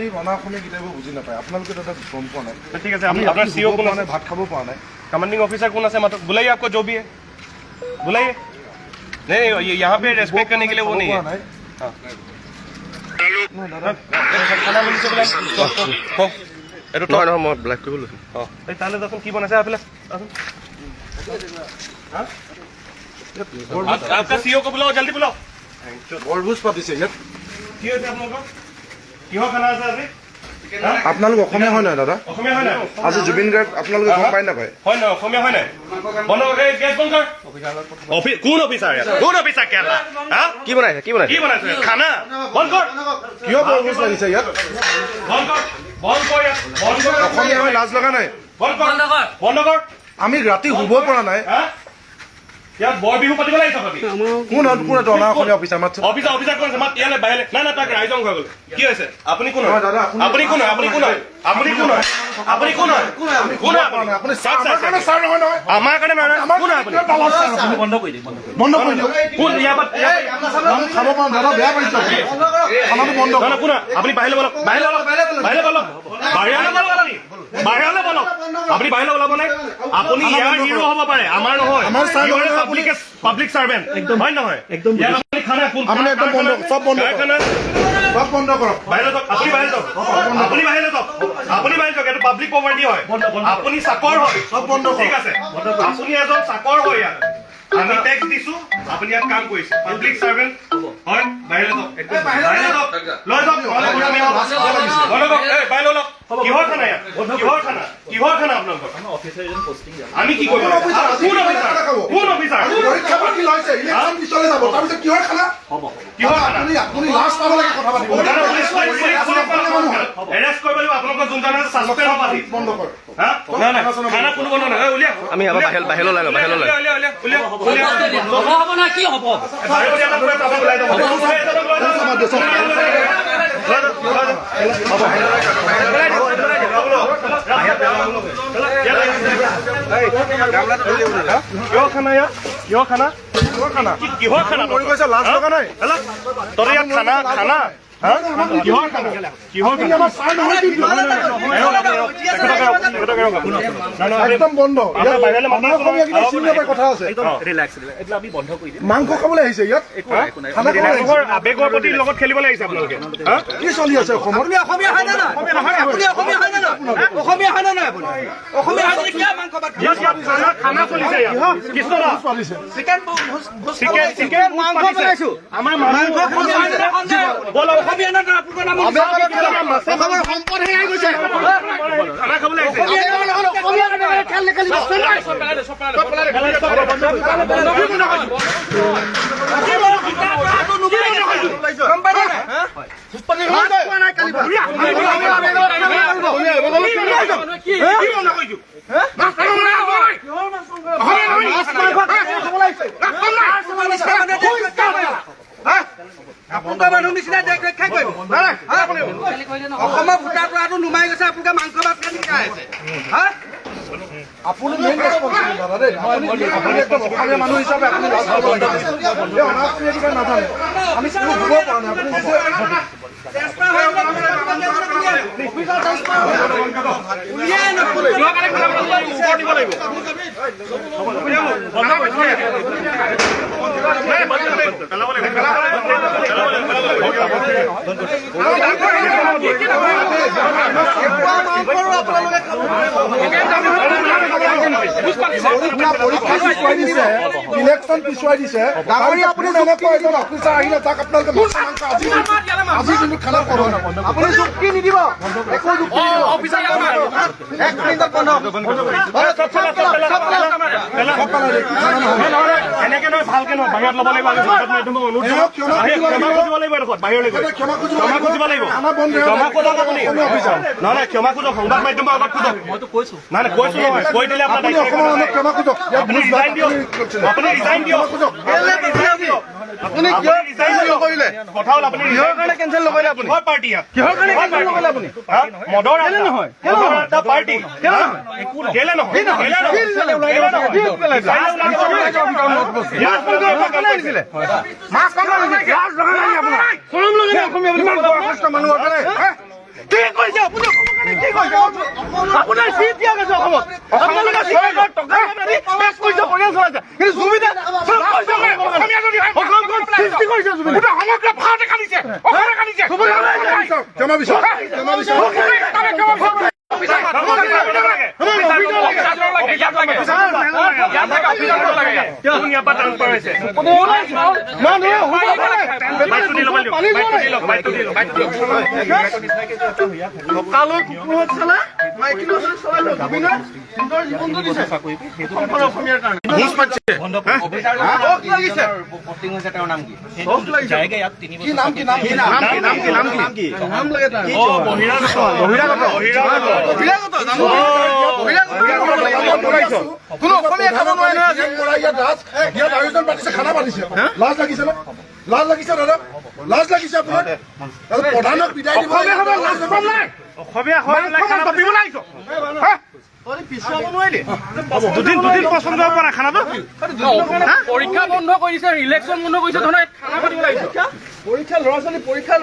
এই অনা অসমীয়া কিতাপবোৰ বুজি নাপায় আপোনালোকে তাতে গম পোৱা নাই तो ठीक है আমি अपना अपना ৰাতি सीओ শুব कौन পৰা है নাই ভাত খাব পৰা নাই कमांडिंग ऑफिसर कौन है मतलब बुलाइए आपको जो भी है बुलाइए नहीं नहीं ये यहाँ पे रेस्पेक्ट करने के लिए वो খাব नहीं পৰা है নাই हाँ। নাই দাদা খানা বনিছে বোলে কওক, কওক, কওক। এইটো নহয় নহয় মই ব্লেক কৰিব লৈছোঁ অঁ এই তালৈ যাচোন কি বনাইছে এইফালে যাচোন आप- आपका सीओ को बुलाओ जल्दी बुलाओ বৰভোজ পাতিছে ইয়াত কি হৈছে আপোনালোকৰ কিহৰ খানা আছে আজি? আপোনালোক অসমীয়া হয় নহয় দাদা? অসমীয়া হয় নাই? আজি জুবিন গাৰ্গ আপোনালোকে গম পায় নাপায়? হয় নহয় অসমীয়া হয় নাই? বন্ধ এই গেছ বন্ধ কৰ। অফি- কোন অফিচাৰ কোন অফিচাৰ কেৰেলা? হা? কি বনাইছে কি বনাইছে? কি বনাইছে? খানা? বন্ধ কৰ। কিয় লাগিছে ইয়াত? বন্ধ কৰ। বন্ধ কৰ ইয়াত। বন্ধ কৰ। অসমীয়া হৈ লাজ লগা নাই। বন্ধ কৰ। বন্ধ কৰ। আমি ৰাতি শুব পৰা নাই। ইয়াত বৰ বিহু পাতিব লাগিছে পাতি কোন কোন এইটো অসমীয়া অফিচাৰ মাতচোন অফিচাৰ অফিচাৰ কোন আছে? মাত ইয়ালে বাহিৰলে নাই নাই তাক ৰাইজং হৈ গ'ল কি হৈছে? আপুনি কোন হয়? আপুনি- আপুনি কোন হয়? আপুনি কোন হয়? আপুনি কোন হয়? আপুনি কোন হয়? কোন হয়? আপুনি আপুনি? আমাৰ কাৰণে চাওক। নহয় নহয়। আমাৰ কাৰণে নহয় নহয়। কোন আপুনি? বন্ধ কৰি দিয়ক বন্ধ কৰি দিয়ক। কোন ইয়াৰ পৰা খাব পাৰোঁ দাদা বেয়া পাইছোঁ। আপুনি। খানাটো বন্ধ নহয়, কৰক নহয়, কোন আপুনি বাহিৰলৈ বলক। বাহিৰলৈ বলক। বাহিৰলৈ বলক বাহিৰলৈ বলক আপুনি বাহিৰলৈ বলক আপুনি বাহিৰলৈ ওলাব নাই আপুনি ইয়াৰ হিৰো হ'ব পাৰে। আমাৰ নহয়। পাব্লিক পাব্লিক চাৰ্ভেণ্ট হয় নহয়? একদম আপুনি খানা কোন আপুনি একদম বন্ধ চব বন্ধ খানা চব বন্ধ কৰক। বাহিৰত যাওক। আপুনি বাহিৰত যাওক। আপুনি বাহিৰত যাওক। আপুনি বাহিৰত যাওক। এইটো পাব্লিক প্ৰপাৰ্টি হয়। আপুনি চাকৰ হয়। চব বন্ধ ঠিক আছে। আপুনি এজন চাকৰ হয় ইয়াত। আমি টেক্স দিছো আপুনি ইয়াত কাম কৰিছে। পাব্লিক সার্ভেন্ট হয় বাহিৰত যাওক। বাহিৰত যাওক। লৈ যাওক। নহ'লে। এই, বাহিৰলৈ ওলাওক। কিহৰ খানা ইয়াত? কিহৰ খানা আপোনালোকৰ আমি কি কৰিব কোন অফিচাৰ কোন অফিচাৰ পৰীক্ষা পাতি লৈছে ইলেকশ্যন পিছলৈ যাব তাৰপিছত কিহৰ খানা কিহৰ খানা আপুনি আপুনি লাজ পাব লাগে কথা পাতিব এৰেষ্ট কৰিব লাগিব আপোনালোকৰ যোনজন আছে ছাছপেণ্ড হ'ব আজি বন্ধ কৰক হা? নাই, নাই, খানা কোনো বন্ধ নহয়। উলিয়া। আমি ইয়াৰ পৰা বাহিৰ- ওলাই লওঁ, বাহিৰলৈ ওলাই। উলিয়া, উলিয়া, উলিয়া, উলিয়া, উলিয়া। হ'ব হ'ব না কি হ'ব তাত পুৰা তাবত ওলাই যাব। লৈ যাওক, কিহৰ খানা ইয়াত কিহৰ খানা কিহৰ খানা লাজ লগা নাই তহঁতৰ ইয়াত খানা খানা? কিহৰ খানা কিহৰ খানা একদম বন্ধ। কথা আছে। মাংস খাবলৈ আহিছে ইয়াত? আহিছে আৱেগৰ প্ৰতি লগত খেলিব লাগিছে আপোনালোকে। কি চলি আছে অসমত? অসমীয়া হয় নে অসমীয়া হয় নে অসমীয়া হয় নে অসমীয়া হয় কিয় মাংস খানা চলিছে চিকেন চিকেন চিকেন মাংস বনাইছো। আমাৰ হয়। অসমীয়া আপোনাৰ সম্পদ হেৰাই গৈছে। অসমৰ ভোটাৰ পৰাটো নুমাই গৈছে আপোনালোকে মাংস খাই খাই আপুনি মেইন ৰেছপঞ্চিবল দাদা। দেই আপুনি আমি নকৰিব আপোনাৰ পৰীক্ষা পিছুৱাই দিছে। ইলেকশ্যন পিছুৱাই দিছে আপুনি এনেকুৱা এজন অফিচাৰ আহিলে তাক আপোনালোকে আজি কিন্তু খানা খাব আপুনি যুক্তি নিদিব। একো যুক্তি নিদিব। এক মিনিটত বন্ধ। এনেকে নহয় ভালকে নহয় বাহিৰত ল'ব লাগিব ক্ষমা খুজিব লাগিব। ক্ষমা খুজিব ক্ষমা খুজিব লাগিব খানা বন্ধ ক্ষমা খোজক আপুনি নহয় নহয় ক্ষমা খোজক সংবাদ মাধ্যমৰ আগত খোজক মইতো কৈছো নাই নাই কৈছো নহয় কৈ দিলে আপোনাৰ নাই। ক্ষমা খুজক আপুনি ৰিজাইন দিয়ক আপুনি ৰিজাইন দিয়ক আপুনি আপুনি ৰিজাইন নকৰিলে কথা হ'ল আপুনি কিহৰ কাৰণে কেনচেল নকৰিলে আপুনি কিহৰ পাৰ্টি কিহৰ কাৰণে কেনচেল নকৰিলে আপুনি মদৰ কেলে নহয় মদৰ এটা পাৰ্টি কেলে নহয় কেলে নহয় কেলে নহয় কি কৰিছে আপুনি কি কৰিছে আপোনাৰ চিট দিয়া গৈছে অসমত আপোনালোকে চিটৰ টকা পেছ কৰিছে পৰিয়াল চলাইছে কিন্তু জুবিনে চব অসমখন সৃষ্টি কৰিছে জুবিনে সমগ্ৰ ভাৰতে কান্দিছে অসমে কান্দিছে ক্ষমা বিচাৰ ক্ষমা বিচাৰ ট্ৰান্সফাৰ হৈছে বাইকটো দি ল'ব দিয়ক বাইকটো কোনো অসমীয়া খাব নোৱাৰে নহয় ইয়াত আয়োজন পাতিছে খানা পাতিছে লাজ লাগিছে নে? লাজ লাগিছে দাদা লাজ লাগিছে আপোনাৰ প্ৰধানক বিদায় দিব। অসমীয়া হৈ পেলাই খানা পাতিবলৈ আহিছ দুদিন দুদিন পচন্দ হ'ব পৰা খানাটো পৰীক্ষা বন্ধ কৰিছে ইলেকশ্যন বন্ধ কৰিছে ধৰণে খানা পাতিব লাগিছে পৰীক্ষা ল'ৰা ছোৱালী পৰীক্ষা